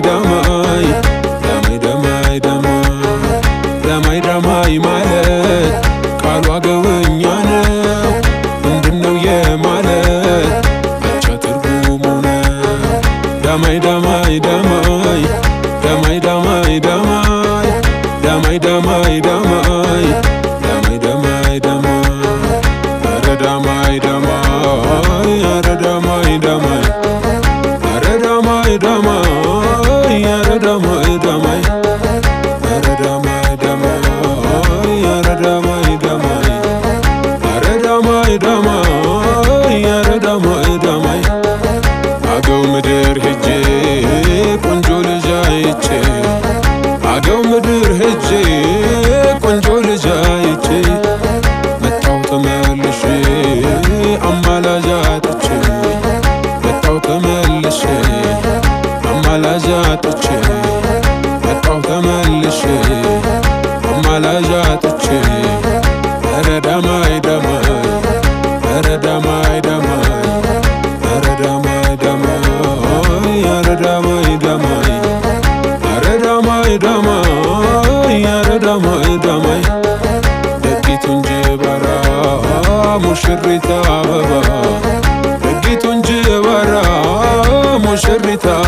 damay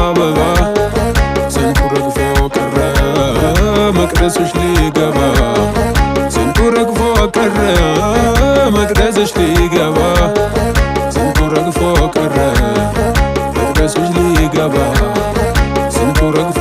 አበባ ስንቱ ረግፎ ቀረ መቅደስሽ ሊገባ። ስንቱ ረግፎ ቀረ መቅደስሽ ሊገባ። ስንቱ ረግፎ ቀረ መቅደስሽ ሊገባ። ስንቱ ረግፎ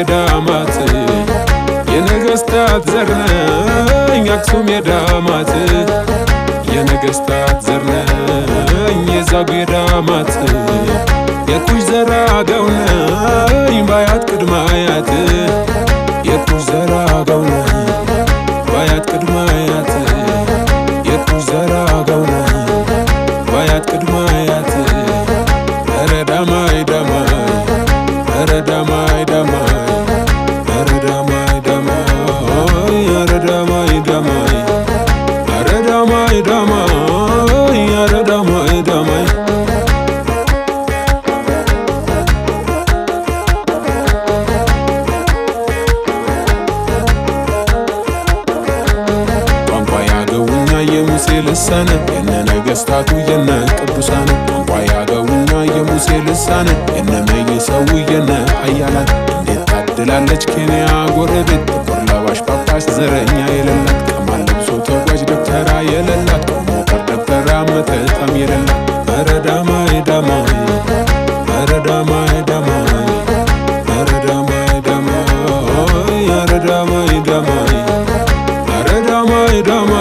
የዳማት የነገስታት ዘርነኝ አክሱም የዳማት የነገስታት ዘርነኝ የዛጉ የዳማት የኩሽ ዘራ አገውነኝ ባያት ቅድመ አያት የኩሽ ዘራ አገውነኝ ባያት ቅድመ አያት የነመይ ሰው የነ አያላት እንዴት ታድላለች ኬንያ ጎረቤት ጥቁር ለባሽ ጳጳስ ዘረኛ የለላት ከማል ለብሶ ተጓዥ ደብተራ የለላት ሞከር ደብተራ መጠጣም የሌላት በረዳማ የዳማ በረዳማ የዳማ በረዳማ የዳማ ያረዳማ የዳማ ያረዳማ የዳማ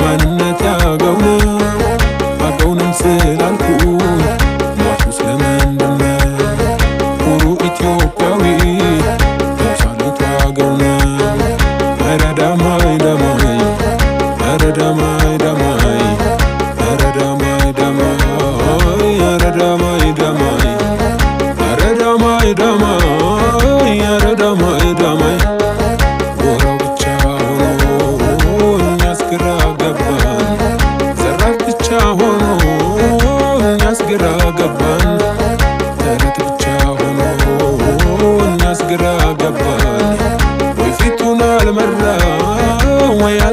ማንነት ያገውነ አገውንም ስላልኩ ሟቹስ ለምንድነ ኩሩ ኢትዮጵያዊ ተሳሌቱ አገውነ ኧረ ዳማይ ዳማይ ኧረ ዳማይ ዳማይ ኧረ ዳማይ ዳማይ ኧረ ዳማይ ዳማይ ኧረ ዳማይ ዳማይ።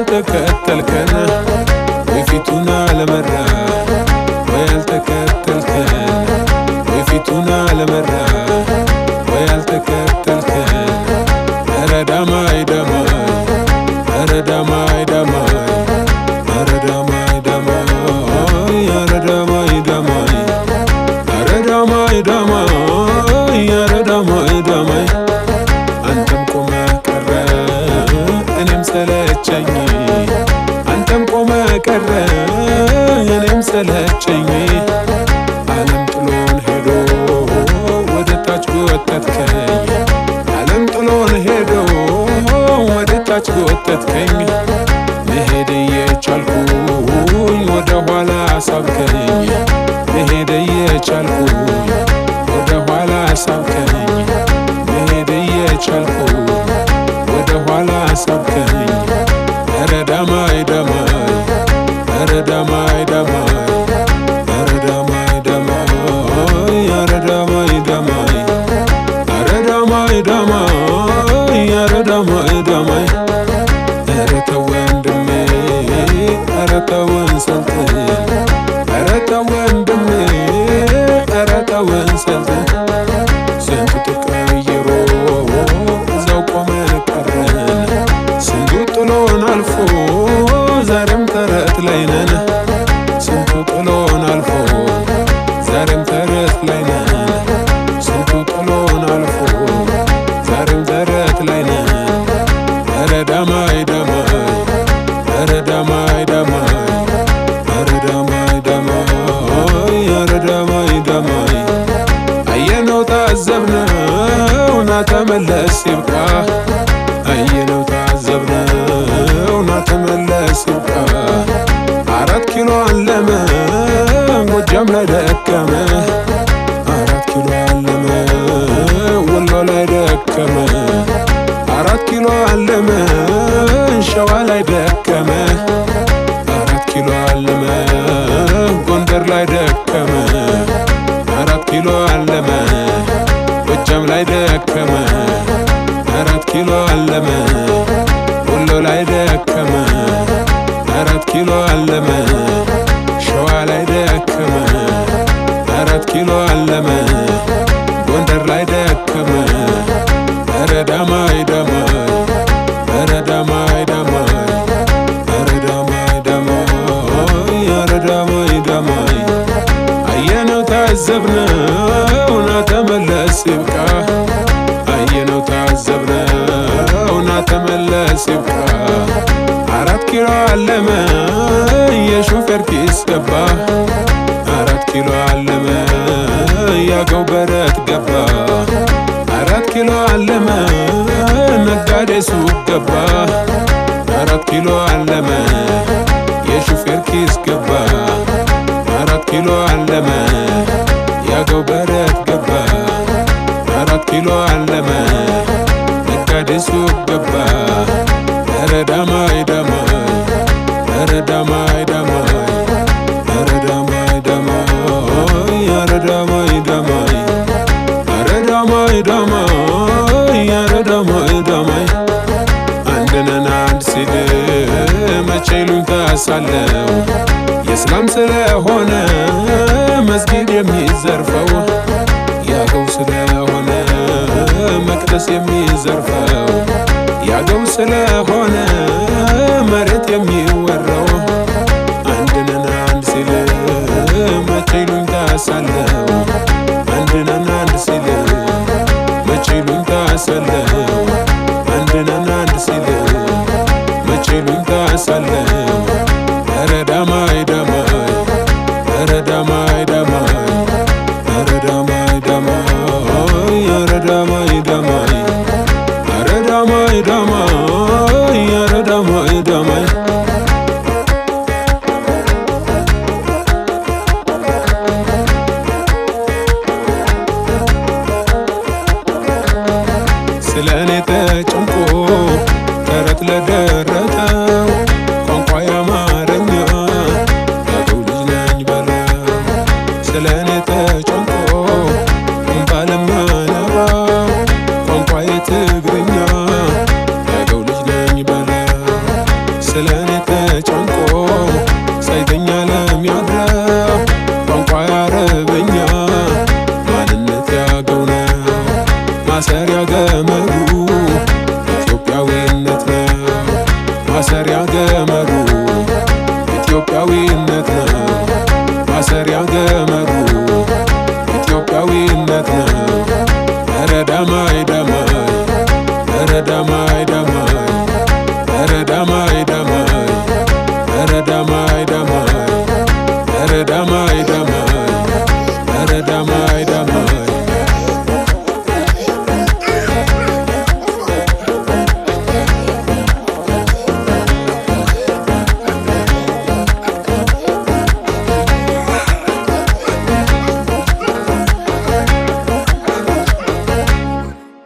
ويالتك التلكنة ويفيتونا على مرة. ويالتك التلكنة ويفيتونا على مرة. ويالتك التلكنة أرى دماي دماي أرى دماي دماي أرى دماي دماي أرى دماي دماي أرى دماي دماي select vai se ኪሎ አለመ ጎንደር ላይ ደከመ ኧረ ዳማይ ዳማይ ኧረ ዳማይ ዳማይ ኧረ ዳማይ ዳማይ ኧረ ዳማይ ዳማይ አየነው ታዘብነው ና ተመለስ ይብቃ አየነው ታዘብነው ና ተመለስ ይብቃ አራት ኪሎ አለመ የሾፌር ኪስ ገባ አራት ኪሎ አለመ ያገው በረት ገባ። አራት ኪሎ አለመ ነጋዴ ሱቅ ገባ። አራት ኪሎ አለመ የሹፌር ኪስ ገባ። አራት ኪሎ አለመ ያገው በረት ገባ። አራት ኪሎ አለመ ነጋዴ ሱቅ ገባ ሳለው የእስላም ስለሆነ መስጊድ የሚዘርፈው ያገው ስለሆነ መቅደስ የሚዘርፈው ያገው ስለሆነ መሬት የሚወራው ዳማይ ዳማይ ኧረ ዳማይ ዳማይ ስለ እኔ ተጨንቆ ተረት ለደረተው ቋንቋ የአማርኛ ያገው ልጅ ነኝ በለው ስለ እኔ ተጨንቆ